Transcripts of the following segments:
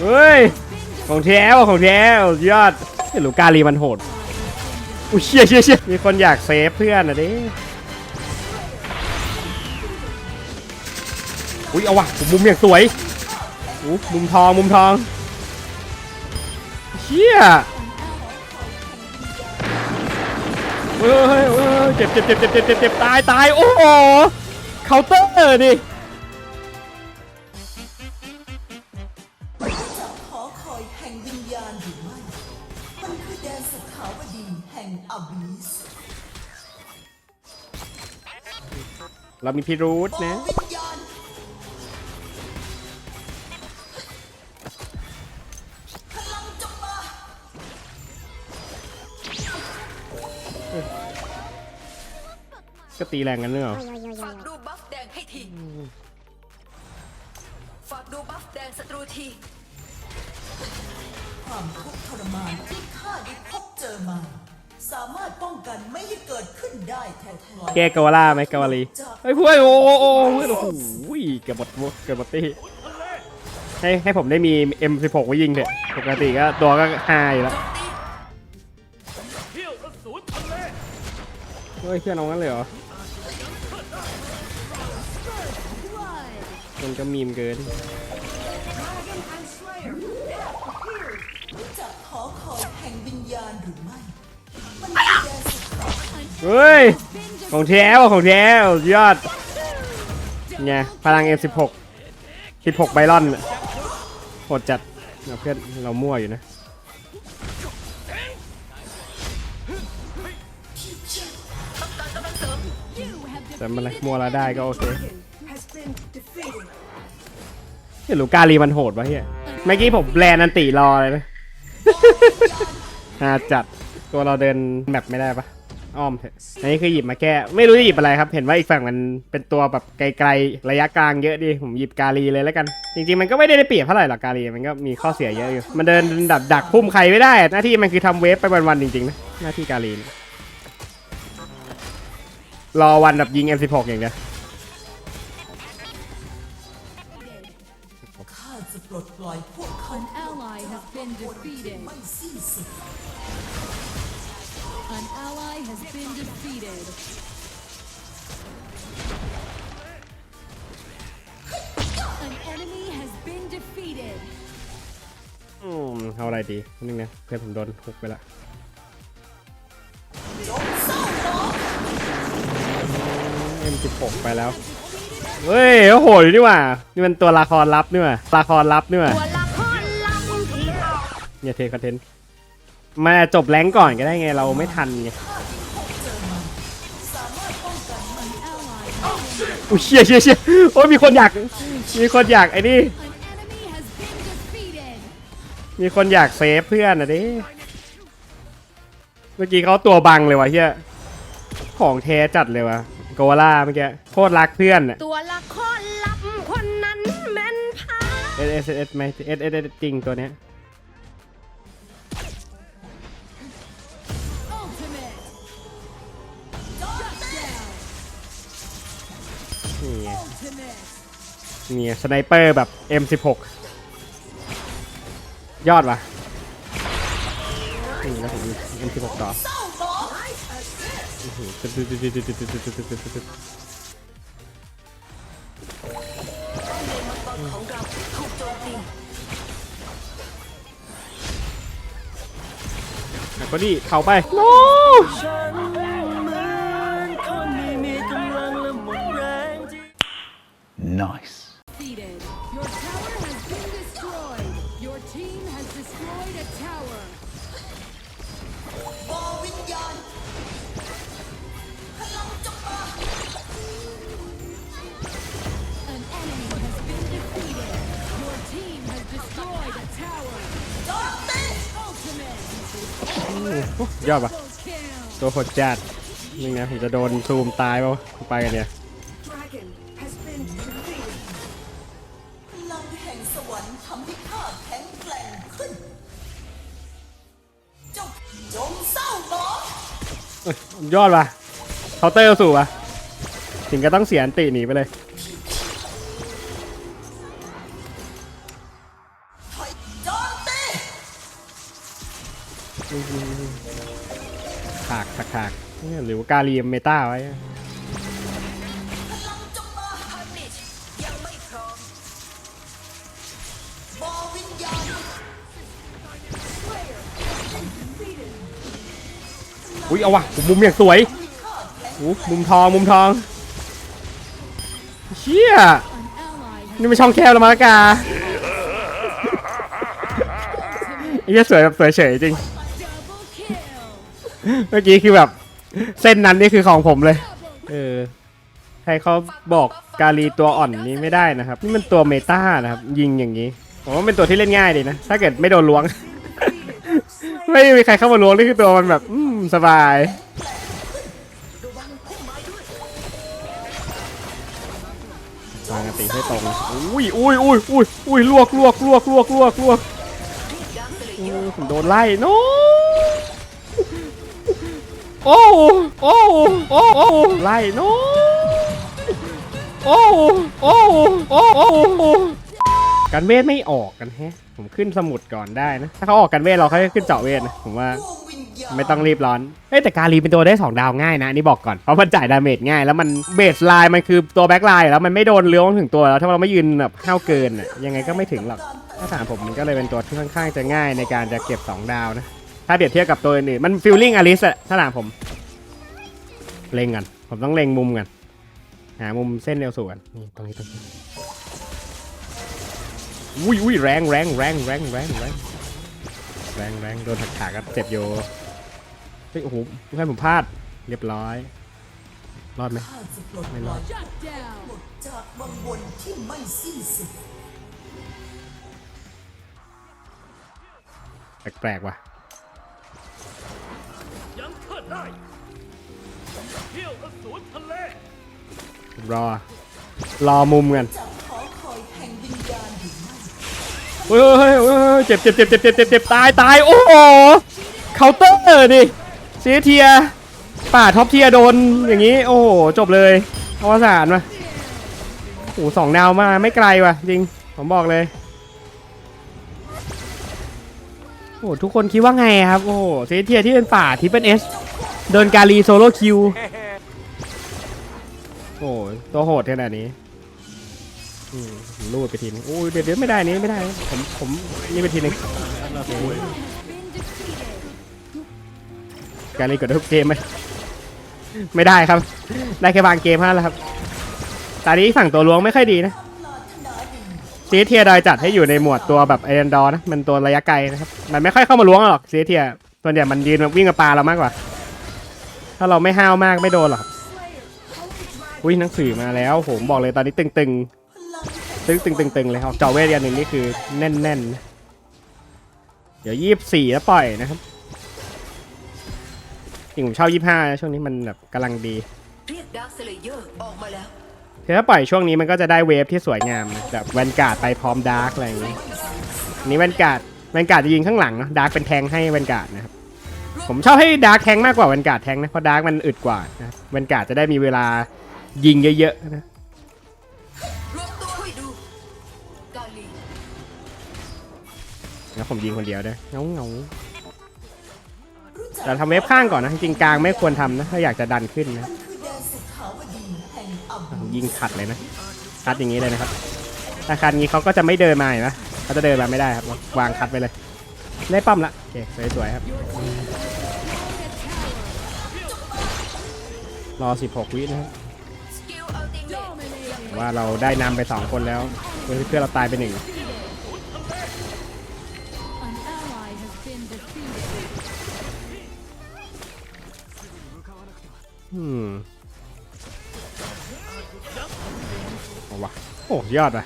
เฮ้ย ของแท้ว่ะของแท้ยอดไม่รู้กาลีมันโหด อุ้ยเชี่ยเชี่ยเชี่ยมีคนอยากเซฟเพื่อนอะดิ อุ้ยเอาว่ะมมุมอย่างสวยอู้มุมทองมุมทองเชี่ยเฮ้ยเฮ้ยเฮ้ยเจ็บเจ็บเจ็บเจ็บเจ็บเจ็บเจ็บตายตายโอ้โหเคาน์เตอร์ดิ เรามีพิรุธนะวิญญาณพลังจงมาก็ตีแรงกันเนอะฝากดูบัฟแดงให้ทีฝากดูบัฟแดงศัตรูทีความทุกข์ทรมานที่ข้าได้พบเจอมา สามารถป้องกันไม่ให้เกิดขึ้นได้แท้ๆแกกาวาล่าไหมกาวาลีเฮ้ยเพื่อนโอ้โหโอ้โหเพื่อนโอ้โหเกือบหมดเกือบหมดตีให้ให้ผมได้มี M16 ไว้ยิงเถอะปกติก็ตัวก็หายอยู่แล้วเที่ยวอสูรทะเลเฮ้ยเพื่อนเอางั้นเลยเหรอมันก็มีมเกินรู้จักหอคอยแห่งวิญญาณหรือไม่ เฮ้ย ของแท้ว่ะของแท้สุดยอดไงพลัง M16 16ไบรอนโหดจัดเอาเพื่อนเรามั่วอยู่นะ แต่มันอะไรมั่วละได้ก็โอเคเฮ้ยหรูกาลีมันโหดวะเฮียเมื่อกี้ผมแบรนด์อันติรอเลยนะน่าจัดตัวเราเดินแมปไม่ได้ปะ อ้อมเถอะอันนี้คือหยิบมาแก้ไม่รู้จะหยิบอะไรครับ เห็นว่าอีกฝั่งมันเป็นตัวแบบไกลๆระยะกลางเยอะดีผมหยิบกาลีเลยแล้วกัน จริงๆมันก็ไม่ได้ได้เปรียบเท่าไหร่หรอกกาลีมันก็มีข้อเสียเยอะอยู่มันเดินดับดักพุ่มใครไม่ได้ หน้าที่มันคือทำเวฟไปวันๆจริงๆนะหน้าที่กาลีรอวันแบบยิง M16 อย่างเดียว เอาอะไรดีนึงนะเพื่อนผมโดนหุกไปละ M16 ไปแล้ว เฮ้ยโอ้โหอยู่นี่หว่า นี่มันตัวละครลับนี่ว่าละครลับนี่ว่าตัวละครลับที่เราเนี่ยเทคอนเทนต์มาจบแรงก่อนก็ได้ไงเราไม่ทันไงอุ้ยเชี่ยเชี่ยเชี่ยโอ้ยมีคนอยาก มีคนอยากไอ้นี่ มีคนอยากเซฟเพื่อนอะดิ เมื่อกี้เขาตัวบังเลยวะเฮียของแท้จัดเลยวะโกวาล่าเมื่อกี้โคตรรักเพื่อนอะตัวละครลับคนนั้นแม่นพาเอสเอสเอสไหมเอสเอสจริงตัวเนี้ย ultimate. Shut down. นี่ไง Ultimate. นี่ไงสไนเปอร์แบบ M16 ยอดว่ะนี่แล้วผมมีเอ็มสิบหกต่อก็ดีเข่าไปโน้ nice ตี Ultimate. ยอดว่ะ Double kill. ตัวโหดจัดนี่นะผมจะโดนซูมตายเปล่าไปกันเนี่ยพลังแห่งสวรรค์ทำให้ข้าแข็งแกร่งขึ้นเจ้าจงเศร้าหมองเอ้ยยอดว่ะเคาน์เตอร์สู่ว่ะถึงก็ต้องเสียอันติหนีไปเลย เนี่ยหรือว่ากาลีเมตาไว้ อุ้ยเอาวะมุมอย่างสวยอู้มุมทองมุมทองเชี่ยนี่มันช่องแคบแล้วมาละกาไอ้เหี้ยสวยแบบสวยเฉยจริง เมื่อกี้คือแบบ เส้นนั้นนี่คือของผมเลย เออ ใครเขาบอกกาลีตัวอ่อนนี้ไม่ได้นะครับ นี่มันตัวเมตานะครับ ยิงอย่างนี้ ผมว่าเป็นตัวที่เล่นง่ายดีนะ ถ้าเกิดไม่โดนล้วง ไม่มีใครเข้ามาล้วงนี่คือตัวมันแบบ อืม สบาย วางกติให้ตรง อุ้ยอุ้ยอุ้ยอุ้ยอุ้ยลวกลวกลวกลวกลวกลวกดังลเอเยออร์ผมโดนไล่โน โอ้โอ้โอ้โอ้ไล่โนโอ้โอ้โอ้โอ้กันเวทไม่ออกกันแฮะ ผมขึ้นสมุดก่อนได้นะ ถ้าเขาออกกันเวทเราเขาจะขึ้นเจาะเวทนะ ผมว่าไม่ต้องรีบร้อน เฮ้แต่การีเป็นตัวได้ 2 ดาวง่ายนะนี่บอกก่อน เพราะมันจ่ายดาเมจง่ายแล้วมันเบสไลน์มันคือตัวแบ็คไลน์แล้วมันไม่โดนเลี้ยวถึงตัวแล้วถ้าเราไม่ยืนแบบห้าวเกินอะยังไงก็ไม่ถึงหรอกถ้าถามผมมันก็เลยเป็นตัวที่ค่อนข้างจะง่ายในการจะเก็บ 2 ดาวนะ ถ้าเปรียบเทียบกับตัวอื่นมันฟิลลิ่งอลิสอะถ้าถามผม เล็งกัน ผมต้องเล็งมุมกัน หามุมเส้นเร็วสูกันนี่ตรงนี้ตรงนี้อุ้ยอุ้ยแรงแรงแรงแรงแรงแรงแรงแรงโดนหักขาก็เจ็บอยู่เฮ้ยโอ้โหเพื่อนผมพลาด เรียบร้อย รอดไหมข้าจะปลดไม่รอดจากวังวนที่ไม่สิ้นสุดแปลกๆว่ะ ได้เที่ยวอสูรทะเลรอ รอมุมกันจากขอคอยแห่งวิญญาณหรือไม่เฮ้ยเฮ้ยเฮ้ยเจ็บเจ็บเจ็บเจ็บเจ็บเจ็บเจ็บตายตายโอ้โหเคาน์เตอร์ดิเสียเทียป่าท็อปเทียโดนอย่างนี้ โอ้โห จบเลยอวสานมาโอ้สองดาวมาไม่ไกลว่ะ จริง ผมบอกเลย โอ้ทุกคนคิดว่าไงครับ โอ้เสียเทียที่เป็นป่าที่เป็นเอสเดินกาลีโซโล่คิว โอ้ตัวโหดขนาดนี้อืมผมรูดไปทีนึงโอ้ยเดี๋ยวเดี๋ยวไม่ได้นี้ไม่ได้ ผมผมนี่ไปทีนึงการเล่นกดทุกเกมไหมไม่ได้ครับ ได้แค่บางเกมเท่านั้นแหละครับตอนนี้ฝั่งตัวล้วงไม่ค่อยดีนะ ซีเทียดอยจัดให้อยู่ในหมวดตัวแบบไอเรนดอนะ มันตัวระยะไกลนะครับ มันไม่ค่อยเข้ามาล้วงหรอกซีเทียส่วนใหญ่มันยืนวิ่งกับปลาเรามากกว่า ถ้าเราไม่ห้าวมากไม่โดนหรอกอุ้ยหนังสือมาแล้วผมบอกเลยตอนนี้ตึงๆตึงตึงตึงตึงเลยครับเจาเวทยันหนึ่งนี่คือแน่นแน่นๆเดี๋ยวยี่สี่แล้วปล่อยนะครับจริงผมชอบยี่ห้าช่วงนี้มันแบบกำลังดีเรียกดังสเลเยอร์ออกมาแล้ว คือถ้าปล่อยช่วงนี้มันก็จะได้เวฟที่สวยงามนะแบบแวนการ์ดไปพร้อมดาร์กอะไรอย่างนี้นนี้แวนการ์ดแวนการ์ดจะยิงข้างหลังเนาะดาร์กเป็นแทงให้แวนการ์ดนะครับผมชอบให้ดาร์กแทงมากกว่าแวนการ์ดแทงนะเพราะดาร์กมันอึดกว่านะแวนการ์ดจะได้มีเวลายิงเยอะๆนะแล้วผมยิงคนเดียวด้วยเงาเงาๆแต่ทำเวฟข้างก่อนนะจริงกลางไม่ควรทำนะถ้าอยากจะดันขึ้นนะ ยิงขัดเลยนะคัดอย่างนี้เลยนะครับถ้าคัดอย่างนี้เขาก็จะไม่เดินมาเห็นไหมเขาจะเดินมาไม่ได้ครับวางคัดไปเลยได้ป้อมละโอเคสวยๆครับรอ 16 วินะครับว่าเราได้นำไป 2 คนแล้วเพื่อนเพื่อนเราตายไปหนึ่งาวะโอ้ยอดว่ะ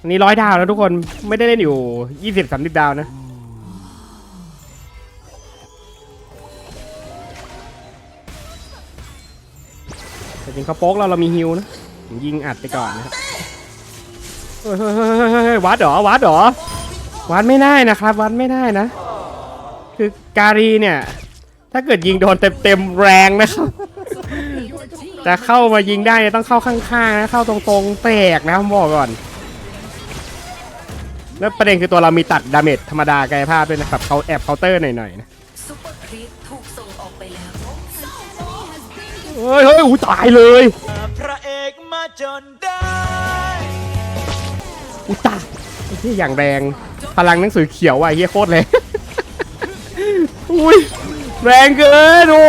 อันนี้ร้อยดาวแล้วทุกคนไม่ได้เล่นอยู่20 30ดาวนะแต่จริงเขาโป๊กเราเรามีฮิวนะยิงอัดไปก่อนนะครับเฮ้ยเฮ้ยเฮ้ยวัดเหรอวัดเหรอวัดไม่ได้นะครับวัดไม่ได้นะ คือการีเนี่ย ถ้าเกิดยิงโดนเต็มเต็มแรงนะครับ จะเข้ามายิงได้เนี่ยต้องเข้าข้างๆนะเข้าตรงๆแตกนะผมบอกก่อน แล้วประเด็นคือตัวเรามีตัดดาเมจธรรมดากายภาพด้วยนะครับเขาแอบเคาน์เตอร์หน่อยๆนะซุปครีปถูกส่งออกไปแล้วเฮ้ยเฮ้ยอู้ตายเลยพระเอกมาจนได้อู้ตายไอ้ที่อย่างแรงพลังหนังสือเขียวว่ะไอ้เฮียโคตรเลยอุ้ยแรงเกินโอ้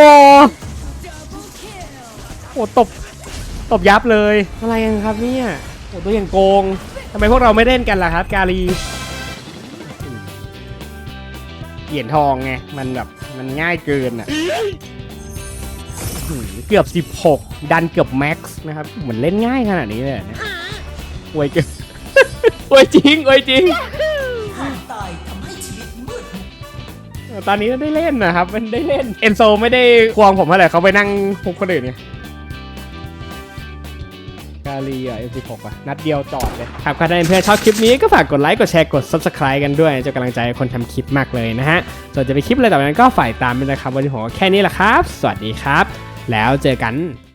โหตบตบยับเลย อะไรกันครับเนี่ยโอ้ตัวอย่างโกงทำไมพวกเราไม่เล่นกันล่ะครับ กาลีเหรียญทองไง มันแบบมันง่ายเกินอะอื้อหือเกือบ 16 ดันเกือบแม็กซ์นะครับ เหมือนเล่นง่ายขนาดนี้เลยเหรอเนี่ยอวยเกินอวยจริงอวยจริงความตายทำให้ชีวิตมืดมนเออตอนนี้ได้เล่นนะครับ มันได้เล่น เอนโซไม่ได้ควงผมเท่าไหร่เขาไปนั่งพุกคนอื่นไงกาลีอะ M16 อะ นัดเดียวจอดเลย ครับถ้าเพื่อนชอบคลิปนี้ก็ฝากกดไลค์ กดแชร์ กด Subscribe กันด้วย จะกำลังใจคนทำคลิปมากเลยนะฮะ ส่วนจะไปคลิปอะไรต่อไปนั้นก็ฝ่ายตามไปนะครับ วันนี้ผมก็แค่นี้แหละครับ สวัสดีครับ แล้วเจอกัน